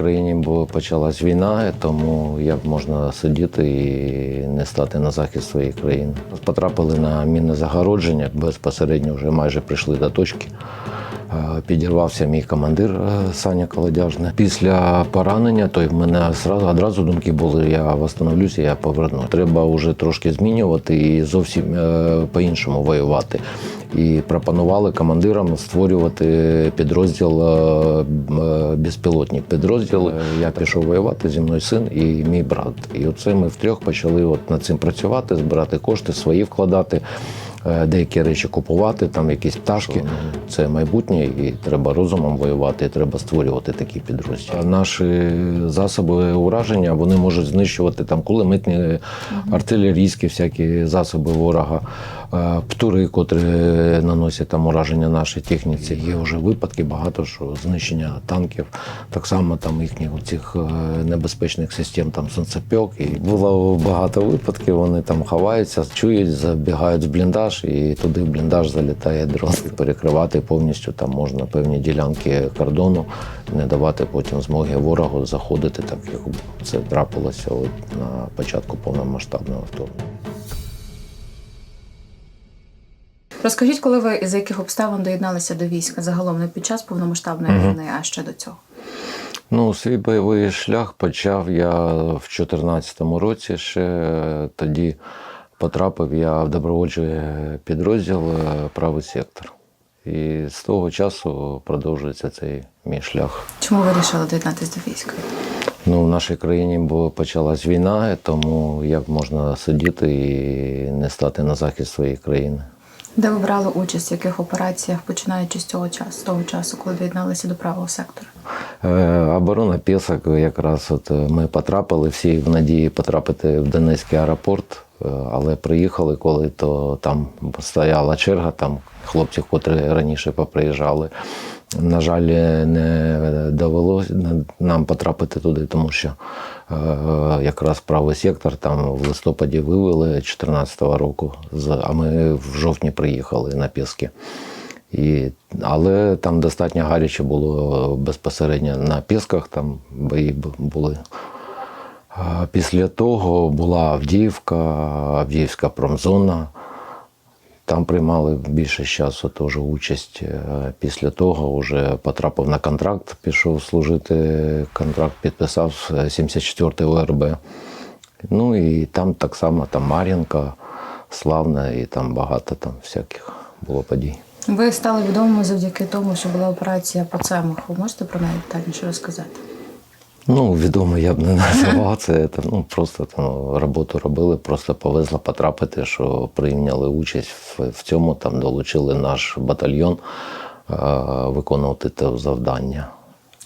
країні бо почалась війна, тому як можна сидіти і не стати на захист своєї країни. Потрапили на мінне загородження, безпосередньо вже майже прийшли до точки. Е, Підірвався мій командир е, Саня Колодяжний. Після поранення, то в мене зразу одразу думки були: я восстановлюся, я поверну. Треба вже трошки змінювати і зовсім е, по-іншому воювати. І пропонували командирам створювати підрозділ е, е, безпілотник. Підрозділ Е, я пішов воювати зі мною син і мій брат. І оце ми втрьох почали от над цим працювати, збирати кошти, свої вкладати. Деякі речі купувати, там якісь пташки. Це майбутнє, і треба розумом воювати, і треба створювати такі підрозділи. Наші засоби ураження вони можуть знищувати там кулеметні, артилерійські всякі засоби ворога, птури, котрі наносять там ураження нашій техніці. Є вже випадки багато, що знищення танків, так само там їхніх цих небезпечних систем, там сонцепьок. І було багато випадків. Вони там ховаються, чують, забігають в бліндаж, і туди в бліндаж залітає дрон. Перекривати повністю там можна певні ділянки кордону, не давати потім змоги ворогу заходити, так як це трапилося от на початку повномасштабного вторгнення. Розкажіть, коли ви за яких обставин доєдналися до війська загалом не під час повномасштабної війни, а ще до цього? Ну, свій бойовий шлях почав я в 2014 році. Ще тоді потрапив я в добровольчий підрозділ е, правий сектор. І з того часу продовжується цей мій шлях. Чому ви вирішили доєднатися до війська? Ну, в нашій країні бо почалась війна, тому як можна сидіти і не стати на захист своєї країни. Де ви брали участь, в яких операціях, починаючи з цього часу, з того часу, коли доєдналися до правого сектора? Е, Оборона Пісок, якраз от е, ми потрапили всі в надії потрапити в Донецький аеропорт, е, але приїхали, коли то там стояла черга, там хлопці, котрі раніше поприїжджали. На жаль, не довелося нам потрапити туди, тому що е, якраз правий сектор там в листопаді вивели 2014 року, а ми в жовтні приїхали на Піски. І, але там достатньо гаряче було безпосередньо на Пісках, там бої були. Після того була Авдіївка, Авдіївська промзона. Там приймали більше часу теж участь. Е, Після того вже потрапив на контракт, пішов служити. Контракт підписав е, 74-й ОРБ. Ну і там так само там Мар'їнка, Славна, і там багато там всяких було подій. Ви стали відомими завдяки тому, що була операція по Цемаху. Можете про неї детальніше розказати? Ну, відомо я б не називав це. Це, ну, просто там роботу робили, просто повезло потрапити, що прийняли участь в, в цьому, там долучили наш батальйон е, виконувати те завдання.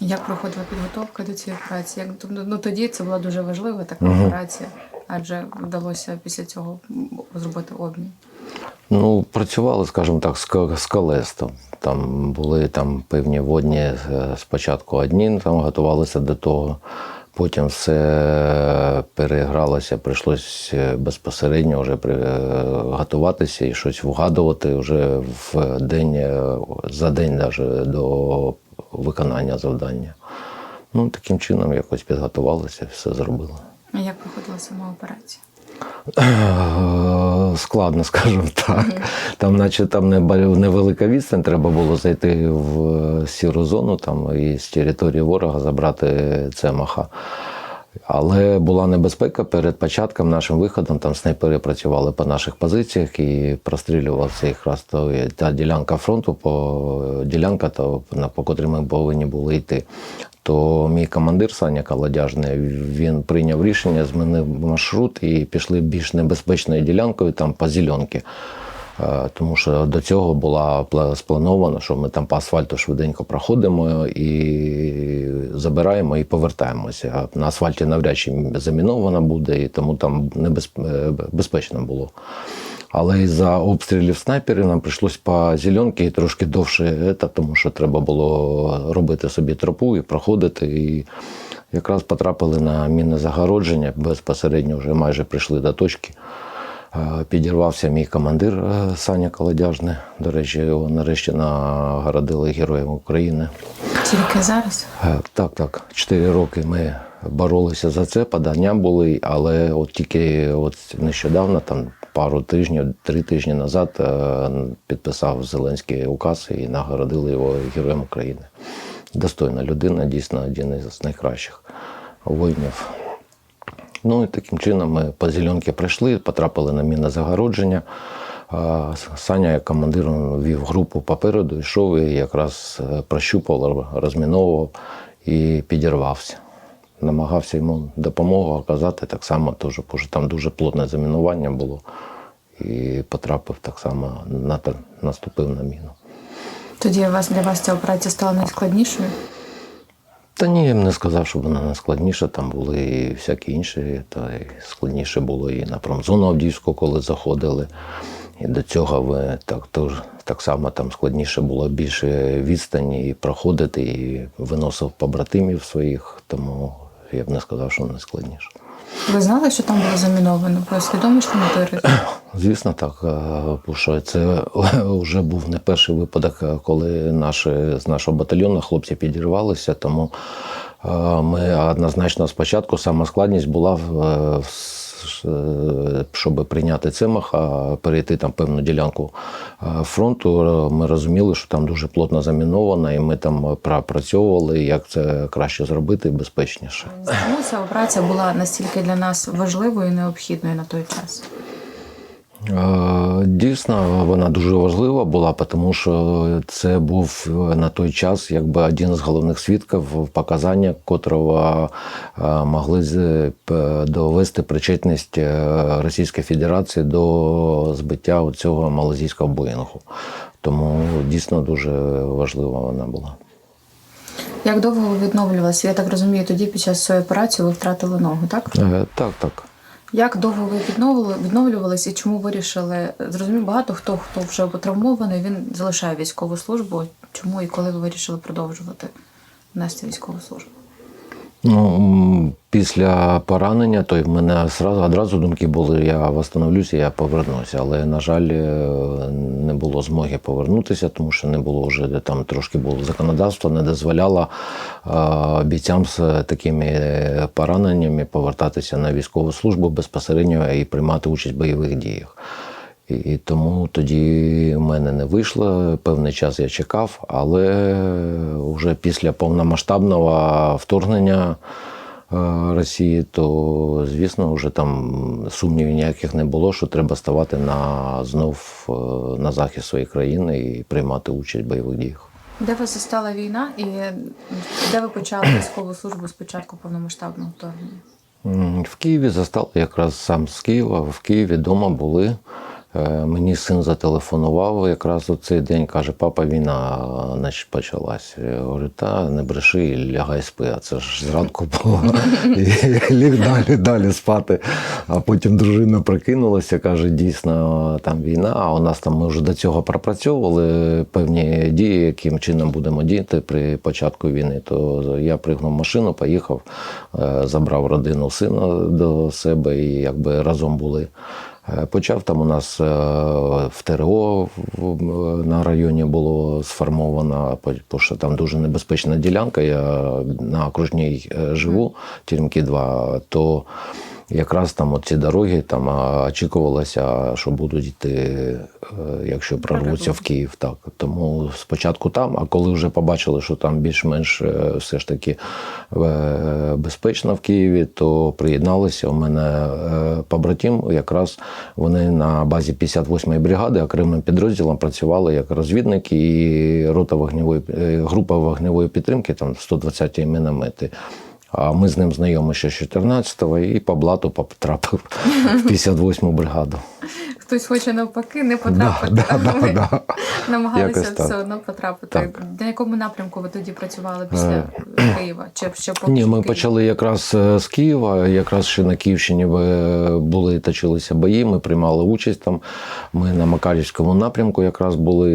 Як проходила підготовка до цієї операції? Як тобто, ну тоді це була дуже важлива така операція, адже вдалося після цього зробити обмін. Ну, працювали, скажімо так, з, ко- колестом. Там були там певні водні е, спочатку одні, там готувалися до того. Потім все перегралося, прийшлося безпосередньо вже е, готуватися і щось вгадувати вже в день, е, за день навіть до виконання завдання. Ну, таким чином якось підготувалися, все зробили. А як проходила сама операція? Е, Складно, скажімо так. Там, наче там невелика відстань, треба було зайти в е, сіру зону там, і з території ворога забрати цемаха. Але була небезпека перед початком нашим виходом. Там снайпери працювали по наших позиціях і прострілювався якраз то, та ділянка фронту, по ділянка, то, по котрій ми повинні були йти. То мій командир Саня Колодяжний, він прийняв рішення, змінив маршрут і пішли більш небезпечною ділянкою там по зеленки. Е, Тому що до цього була пла- сплановано, що ми там по асфальту швиденько проходимо і забираємо і повертаємося. На асфальті навряд чи заміновано буде, і тому там небезпечно було. Але із-за обстрілів снайперів нам прийшлось по зеленки і трошки довше, це, тому що треба було робити собі тропу і проходити. І якраз потрапили на мінне загородження, безпосередньо вже майже прийшли до точки. Е, Підірвався мій командир е, Саня Колодяжний. До речі, його нарешті нагородили Героєм України. Тільки зараз? Е, Так, так. Чотири роки ми боролися за це, подання були, але от тільки от нещодавно, там пару тижнів, три тижні назад, е, підписав Зеленський указ і нагородили його Героєм України. Достойна людина, дійсно один із найкращих воїнів. Ну і таким чином ми по зеленки прийшли, потрапили на мінне загородження. Саня, як командир, вів групу попереду, йшов і якраз е, прощупував, розміновував і підірвався. Намагався йому допомогу оказати так само, теж, бо там дуже плотне замінування було. І потрапив так само, на, наступив на міну. Тоді вас для вас ця операція стала найскладнішою? Та ні, я б не сказав, що вона не складніша. Там були і всякі інші. Та й складніше було і на промзону Авдіївську, коли заходили. І до цього ви так, тож, так само там складніше було більше відстані і проходити, і виносив побратимів своїх, тому я б не сказав, що не складніше. Ви знали, що там було заміновано? Ви свідомі, що не ризик? Звісно, так. е, Бо що це вже був не перший випадок, е, коли наші, з нашого батальйону хлопці підірвалися. Тому е, ми однозначно спочатку сама складність була в, щоб прийняти цимах, а перейти там певну ділянку е, фронту. е, Ми розуміли, що там дуже плотно заміновано, і ми там пропрацьовували, як це краще зробити безпечніше. Тому ця операція була настільки для нас важливою і необхідною на той час? Е, Дійсно, вона дуже важлива була, тому що це був на той час якби один з головних свідків, показання котрого е, могли довести причетність е, Російської Федерації до збиття цього малазійського Боїнгу. Тому дійсно дуже важлива вона була. Як довго ви відновлювалися? Я так розумію, тоді під час цієї операції ви втратили ногу, так? Е, Так, так. Як довго ви відновили, відновлювалися і чому вирішили? Зрозумів, багато хто, хто вже травмований, він залишає військову службу. Чому і коли ви вирішили продовжувати нести військову службу? Ну, після поранення, то в мене сразу, одразу думки були, я встановлюся, я повернуся. Але, на жаль, е, було змоги повернутися, тому що не було вже там трошки було законодавство, не дозволяло е, бійцям з такими е, пораненнями повертатися на військову службу безпосередньо і приймати участь в бойових діях. І, тому тоді в мене не вийшло. Певний час я чекав, але вже після повномасштабного вторгнення е, Росії, то звісно, вже там сумнівів ніяких не було, що треба ставати на знов е, на захист своєї країни і приймати участь в бойових діях. Де вас застала війна і де ви почали військову службу з початку повномасштабного вторгнення? В Києві застали якраз сам з Києва. В Києві вдома були. Е, Мені син зателефонував якраз у цей день, каже, папа, війна значить, почалась. Я говорю, та не бреши, лягай спи, а це ж зранку було. І ліг далі, далі спати. А потім дружина прикинулася, каже, дійсно там війна, а у нас там ми вже до цього пропрацьовували певні дії, яким чином будемо діяти при початку війни. То я пригнув машину, поїхав, е, забрав родину сина до себе і якби разом були. Е, Почав там у нас е, в ТРО на районі було сформовано, бо що там дуже небезпечна ділянка. Я на окружній е, живу, Теремки 2, то якраз там ці дороги там очікувалося, що будуть йти, е, якщо прорвуться в Київ. Так. Тому спочатку там, а коли вже побачили, що там більш-менш е, все ж таки е, безпечно в Києві, то приєдналися. У мене побратим, якраз вони на базі 58-ї бригади окремим підрозділом працювали як розвідники і рота вогневої група вогневої підтримки, там 120-ті міномети. А ми з ним знайомі ще з 14-го і по блату потрапив в 58-му бригаду. Хтось хоче навпаки не потрапити, Да, а да, ви да, да. намагалися Якось так. все одно потрапити. Так. На якому напрямку ви тоді працювали після Києва? Чи ще поки Ні, ми Київ? почали якраз е, з Києва. Якраз ще на Київщині е, були точилися бої. Ми приймали участь там. Ми на Макарівському напрямку якраз були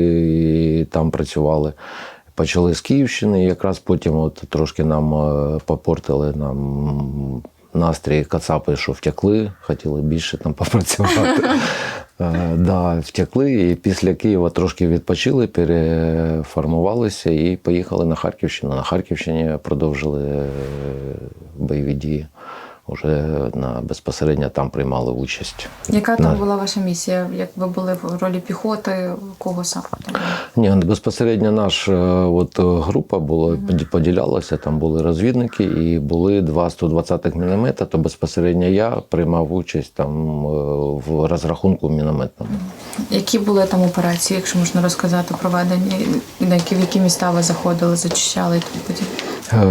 і там працювали. Почали з Київщини, і якраз потім от трошки нам е, попортили нам настрій кацапи, що втекли, хотіли більше там попрацювати. Е, Да, втекли і після Києва трошки відпочили, переформувалися і поїхали на Харківщину. На Харківщині продовжили е, бойові дії. Уже на безпосередньо там приймали участь. Яка там На- була ваша місія? Як ви були в ролі піхоти? Кого саме? Ні, безпосередньо наша от, е, група була поді- поділялася. Там були розвідники і були два 120 міномета. То безпосередньо я приймав участь там е, в розрахунку мінометному. Які були там операції, якщо можна розказати, проведені, на які в які міста ви заходили, зачищали і тому подібне? Е,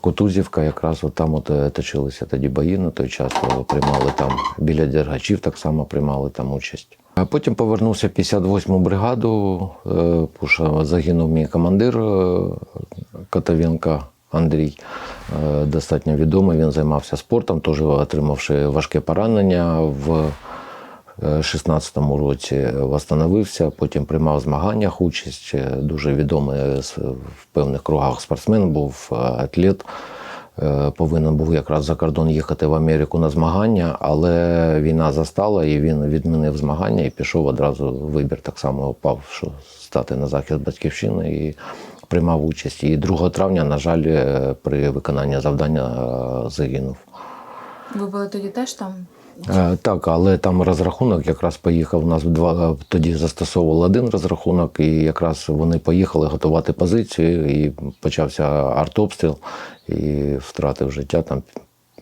Кутузівка, якраз от там от е, точилися тоді бої на той час. е, Приймали там біля Дергачів, так само приймали там участь. А потім повернувся в 58-му бригаду. що загинув мій командир е, Андрій. Достатньо відомий. Він займався спортом, теж отримавши важке поранення в 16-му році восстановився, потім приймав в змаганнях участь. Е, Дуже відомий в певних кругах спортсмен, був е, атлет. Е, Повинен був якраз за кордон їхати в Америку на змагання, але війна застала і він відмінив змагання і пішов одразу вибір. Так само впав, що стати на захист батьківщини і приймав участь. І 2 травня, на жаль, е, при виконанні завдання е, загинув. Ви були тоді теж там? Е, Так, але там розрахунок якраз поїхав. У нас два тоді застосовували один розрахунок, і якраз вони поїхали готувати позицію, і почався артобстріл, і втратив життя там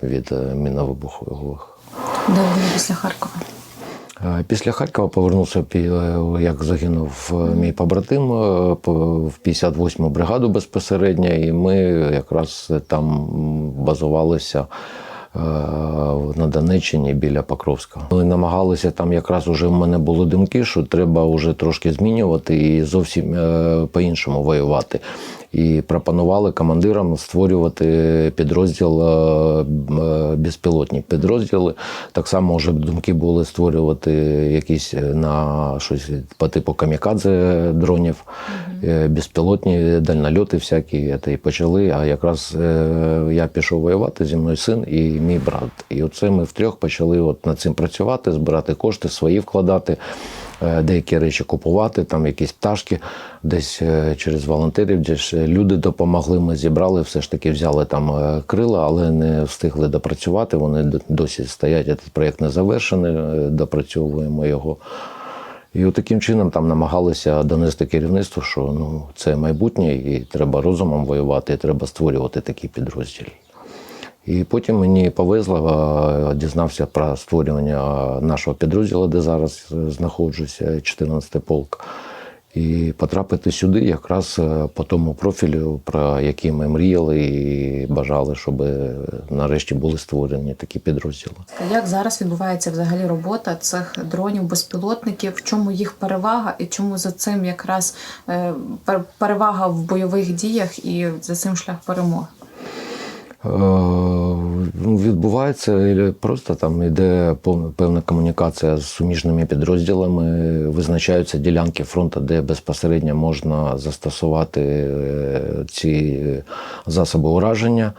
від е, міновибухових. Де були після Харкова? Е, Після Харкова повернувся, е, як загинув е, мій побратим е, по- в 58-му бригаду безпосередньо, і ми якраз там базувалися е, на Донеччині біля Покровська. Ми намагалися там, якраз уже в мене були думки, що треба вже трошки змінювати і зовсім е, по-іншому воювати. І пропонували командирам створювати підрозділ е, е, безпілотні підрозділи. Так само вже думки були створювати якісь е, на щось по типу камікадзе дронів, безпілотні дальнольоти всякі. Це і почали. А якраз я пішов воювати зі мною син і мій брат. І оце ми втрьох почали от над цим працювати, збирати кошти, свої вкладати. Е, Деякі речі купувати, там якісь пташки, десь е, через волонтерів, десь е, люди допомогли. Ми зібрали, все ж таки взяли там крила, але не встигли допрацювати. Вони досі стоять. Цей проєкт не завершений, допрацьовуємо його. І от таким чином там намагалися донести керівництву, що ну це майбутнє, і треба розумом воювати, і треба створювати такі підрозділи. І потім мені повезло, е, дізнався про створювання нашого підрозділу, де зараз е, знаходжуся, 14-й полк. І потрапити сюди якраз е, по тому профілю, про який ми мріяли і бажали, щоб нарешті були створені такі підрозділи. Як зараз відбувається взагалі робота цих дронів, безпілотників? В чому їх перевага, і чому за цим якраз перевага в бойових діях і за цим шлях перемоги? Е, ну, Відбувається просто там пов- певна комунікація з суміжними підрозділами, визначаються ділянки фронту, де безпосередньо можна застосувати е, ці засоби ураження.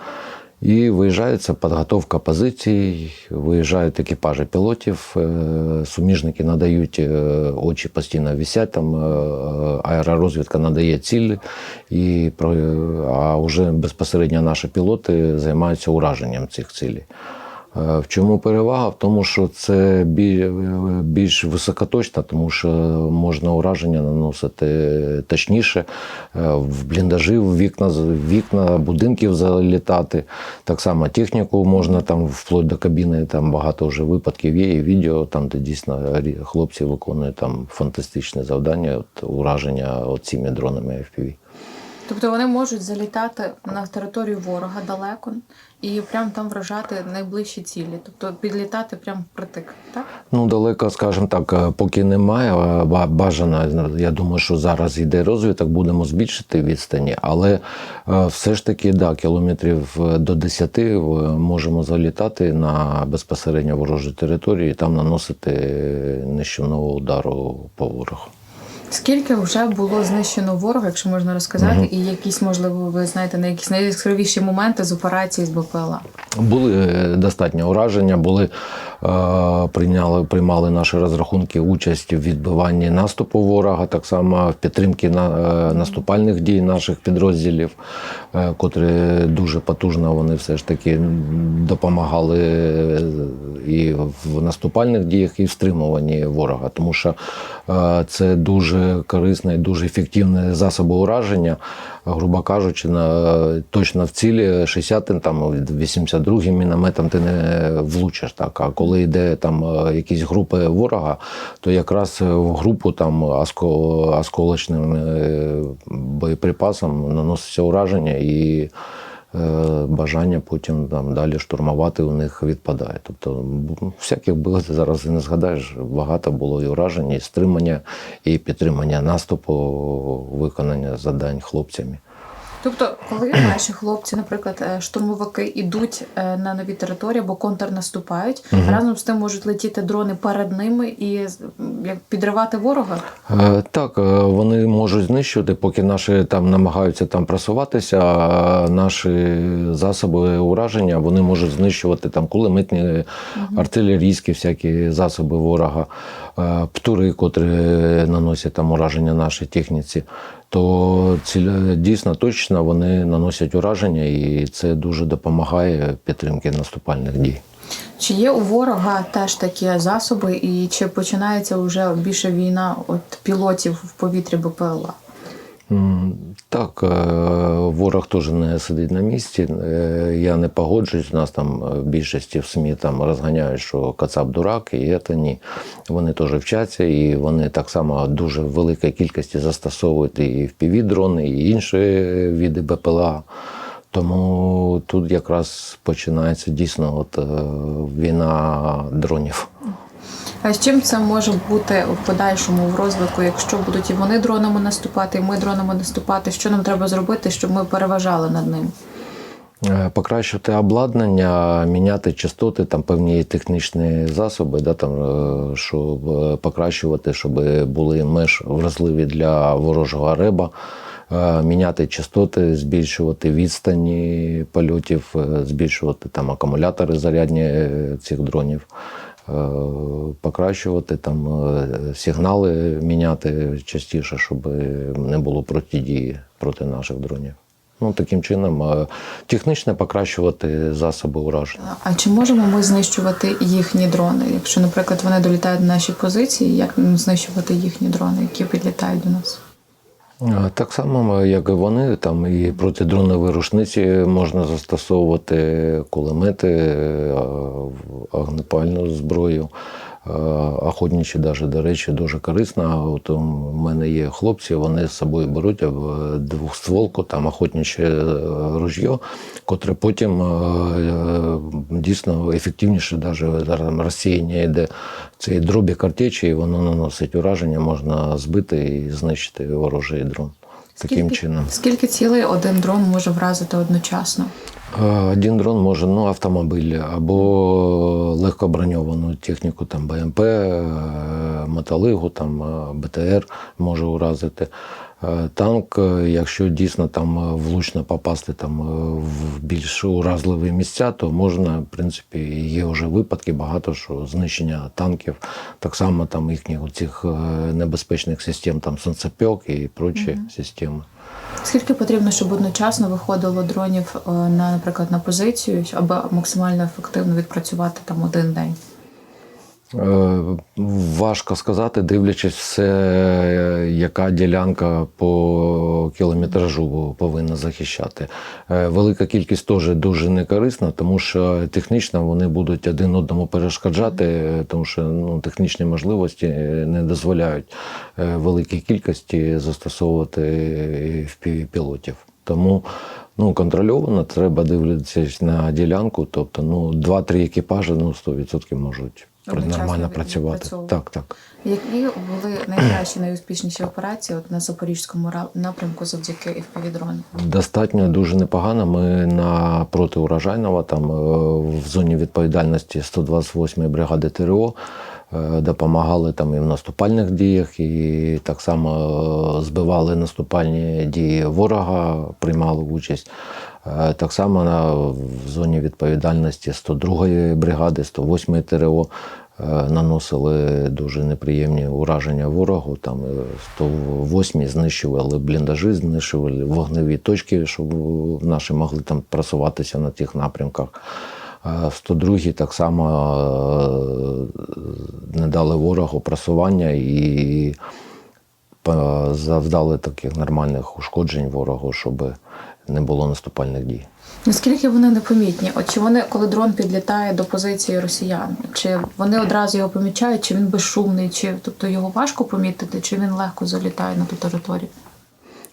І виїжджається підготовка позицій, виїжджають екіпажі пілотів, е, суміжники надають е, очі постійно висять, там е, аеророзвідка надає цілі, а вже безпосередньо наші пілоти займаються ураженням цих цілей. Е, В чому перевага? В тому, що це більш високоточно, тому що можна ураження наносити точніше, е, в бліндажі, в вікна, в вікна будинків залітати. Так само техніку можна там вплоть до кабіни. Там багато вже випадків є і відео, там де дійсно хлопці виконують там фантастичне завдання, от, ураження цими дронами FPV. Тобто вони можуть залітати на територію ворога далеко і прямо там вражати найближчі цілі, тобто підлітати прямо впритик, так? Ну, далеко, скажімо так, е, поки немає. ба- Бажано, я думаю, що зараз йде розвиток, будемо збільшити відстані, але е, все ж таки, да, кілометрів е, до 10 е, можемо залітати на безпосередньо ворожу територію і там наносити нищівного удару по ворогу. Скільки вже було знищено ворога, якщо можна розказати, і якісь, можливо, ви знаєте, на якісь найяскравіші моменти з операції з БПЛА? Були е, достатньо ураження, були, е, прийняли, приймали наші розрахунки участь в відбиванні наступу ворога, так само в підтримці на, е, наступальних дій наших підрозділів, е, котрі дуже потужно вони все ж таки допомагали е, і в наступальних діях, і в стримуванні ворога, тому що е, це дуже корисне і дуже ефективне засоби ураження грубо кажучи, на, точно в цілі 60 там 82 мінометом ти не влучиш. Так. А коли йде там е, якісь групи ворога, то якраз в групу там осколочним е, боєприпасом наноситься ураження і. Е, Бажання потім там далі штурмувати у них відпадає. Тобто всяких було зараз і не згадаєш. Багато було і уражень, і стримання, і підтримання наступу, виконання завдань хлопцями. Тобто, коли наші хлопці, наприклад, е, штурмовики йдуть е, на нові території або контрнаступають, разом з тим можуть летіти дрони перед ними і як підривати ворога. Е, Так, вони можуть знищувати, поки наші там намагаються там просуватися. а Наші засоби ураження вони можуть знищувати там кулеметні, артилерійські всякі засоби ворога, птури, котрі наносять там ураження нашій техніці. То ціля дійсно точно вони наносять ураження, і це дуже допомагає підтримки наступальних дій. Чи є у ворога теж такі засоби, і чи починається вже більше війна от пілотів в повітрі БПЛА? Так, е, ворог теж не сидить на місці. Е, Я не погоджуюсь. Нас там е, в більшості в СМІ там розганяють, що Кацап дурак, і це ні. Вони теж вчаться, і вони так само дуже в великій кількості застосовують і впівдрони, і інші види БПЛА. Тому тут якраз починається дійсно от, війна дронів. З чим це може бути в подальшому в розвитку, якщо будуть і вони дронами наступати, і ми дронами наступати? Що нам треба зробити, щоб ми переважали над ним? Е, Покращити обладнання, міняти частоти, там певні технічні засоби, да, там, е, щоб е, покращувати, щоб були меж вразливі для ворожого реба, міняти частоти, збільшувати відстані польотів, збільшувати там акумулятори зарядні цих дронів. Е, Покращувати там е, сигнали, міняти частіше, щоб не було протидії проти наших дронів. Ну, таким чином, е, технічно покращувати засоби ураження. А чи можемо ми знищувати їхні дрони? Якщо, наприклад, вони долітають до наші позиції, як знищувати їхні дрони, які підлітають до нас? Е, Так само, як і вони, там і протидронові рушниці можна застосовувати кулемети, агнепальну огнепальну зброю. Е, Охотничі, даже, до речі, дуже корисно. От у мене є хлопці, вони з собою беруть е, двохстволку, там охотниче е, ружьо, котре потім дійсно ефективніше, навіть розсіяння йде цієї дробі картечі, і воно наносить ураження, можна збити і знищити ворожий дрон. Таким чином. Скільки цілей один дрон може вразити одночасно? Е, Один дрон може ну, автомобіль або легкоброньовану техніку, там БМП, металигу, там е, БТР може уразити. Е, Танк, е, якщо дійсно там е, влучно попасти там в більш уразливі місця, то можна, в принципі, є вже випадки багато, що знищення танків, так само там їхніх цих небезпечних систем, там сонцепьок і прочі системи. Скільки потрібно, щоб одночасно виходило дронів на, наприклад, на позицію, аби максимально ефективно відпрацювати там один день? Е, Важко сказати, дивлячись все, яка ділянка по кілометражу повинна захищати. Е, Велика кількість теж дуже некорисна, тому що технічно вони будуть один одному перешкоджати, е, тому що ну, технічні можливості не дозволяють великій кількості застосовувати в пілотів. Тому ну, контрольовано треба дивитися на ділянку, тобто ну, 2-3 екіпажі ну, 100% можуть Одночасно нормально працювати. Так, так. Які були найкращі, найуспішніші операції от на Запорізькому напрямку завдяки FPV-дронам? Достатньо дуже непогано. Ми на протиурожайного, там е, в зоні відповідальності 128-ї бригади ТРО допомагали там і в наступальних діях, і так само е, збивали наступальні дії ворога, приймали участь. Е, Так само в зоні відповідальності 102-ї бригади, 108-ї ТРО е, наносили дуже неприємні ураження ворогу. Там е, 108-й знищували бліндажі, знищували вогневі точки, щоб наші могли там просуватися на тих напрямках. Е, В 102-й так само е, не дали ворогу просування і е, завдали таких нормальних ушкоджень ворогу, щоб не було наступальних дій. Наскільки вони непомітні? От чи вони, коли дрон підлітає до позиції росіян, чи вони одразу його помічають, чи він безшумний, чи тобто його важко помітити, чи він легко залітає на ту територію?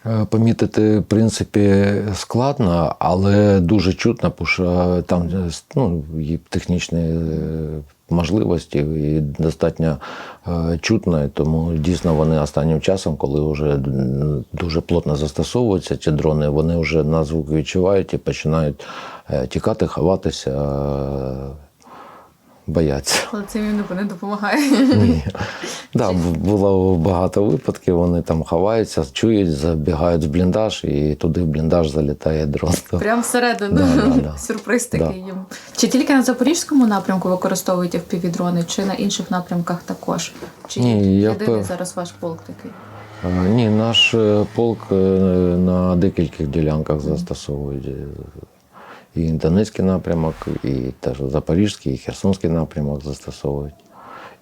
Е, Помітити, в принципі, складно, але дуже чутно, тому що там е, ну, технічні е, можливості і достатньо чутно. Тому дійсно вони останнім часом, коли вже дуже плотно застосовуються ці дрони, вони вже на звук відчувають і починають тікати, ховатися, бояться. Але це не допомагає. Ні. Да, було багато випадків, вони там ховаються, чують, забігають в бліндаж, і туди в бліндаж залітає дрон. Прямо всередину Да, да, да. сюрприз Да. такий їм. Чи тільки на запорізькому напрямку використовують FPV-дрони, чи на інших напрямках також? Чи Ні, єдиний пев- зараз ваш полк такий? Е, Ні, наш е, полк е, на декількох ділянках застосовують. І Донецький напрямок, і теж Запорізький, і Херсонський напрямок застосовують.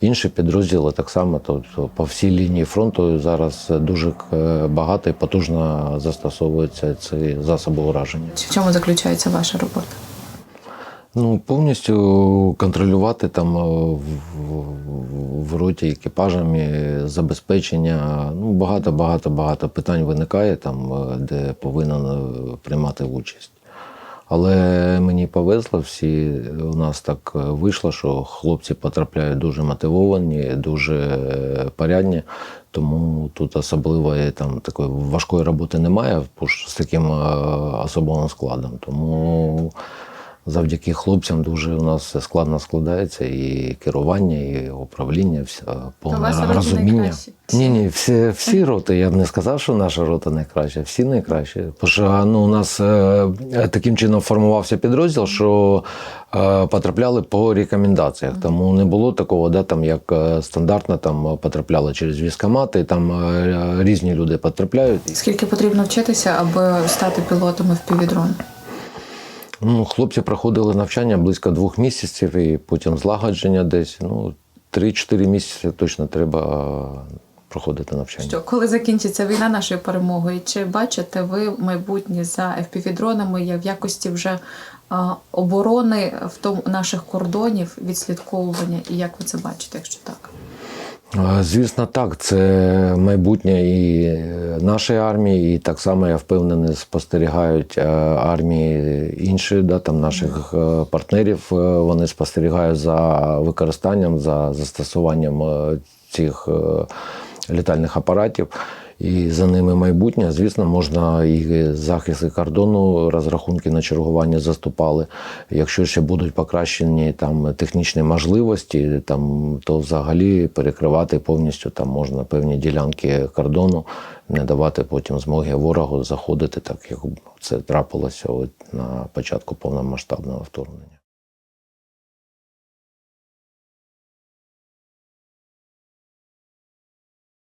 Інші підрозділи так само, тобто по всій лінії фронту зараз дуже е, багато і потужно застосовуються ці засоби ураження. В чому заключається ваша робота? Ну, повністю контролювати там е, в, в, роті екіпажами забезпечення. Ну, багато, багато, багато питань виникає там, е, де повинен приймати участь. Але мені повезло, всі у нас так е, вийшло, що хлопці потрапляють дуже мотивовані, дуже е, порядні. Тому тут особливої там такої важкої роботи немає з таким е, особовим складом. Тому завдяки хлопцям дуже у нас все складно складається, і керування, і управління, все повне розуміння. Ні, ні, всі, всі роти. Я б не сказав, що наша рота найкраща, всі найкращі. Тому що ну, у нас е, таким чином формувався підрозділ, що е, потрапляли по рекомендаціях. Тому не було такого, да, там, як е, стандартно там потрапляли через військомати, там е, різні люди потрапляють. Скільки потрібно вчитися, аби стати пілотами в півдрон? Ну, хлопці проходили навчання близько двох місяців, і потім злагодження десь. Ну, 3-4 місяці точно треба проходити навчання. Що коли закінчиться війна нашою перемогою, чи бачите ви майбутнє за FPV-дронами в якості вже а, оборони в тому наших кордонів, відслідковування, і як ви це бачите, якщо так? Звісно, так. Це майбутнє і е, нашої армії, і так само я впевнений, спостерігають е, армії інші, да, там наших е, партнерів. Вони спостерігають за використанням, за застосуванням цих літальних апаратів. І за ними майбутнє, звісно, можна і захисти кордону, розрахунки на чергування заступали. Якщо ще будуть покращені там технічні можливості, там то взагалі перекривати повністю там можна певні ділянки кордону, не давати потім змоги ворогу заходити, так як це трапилося от на початку повномасштабного вторгнення.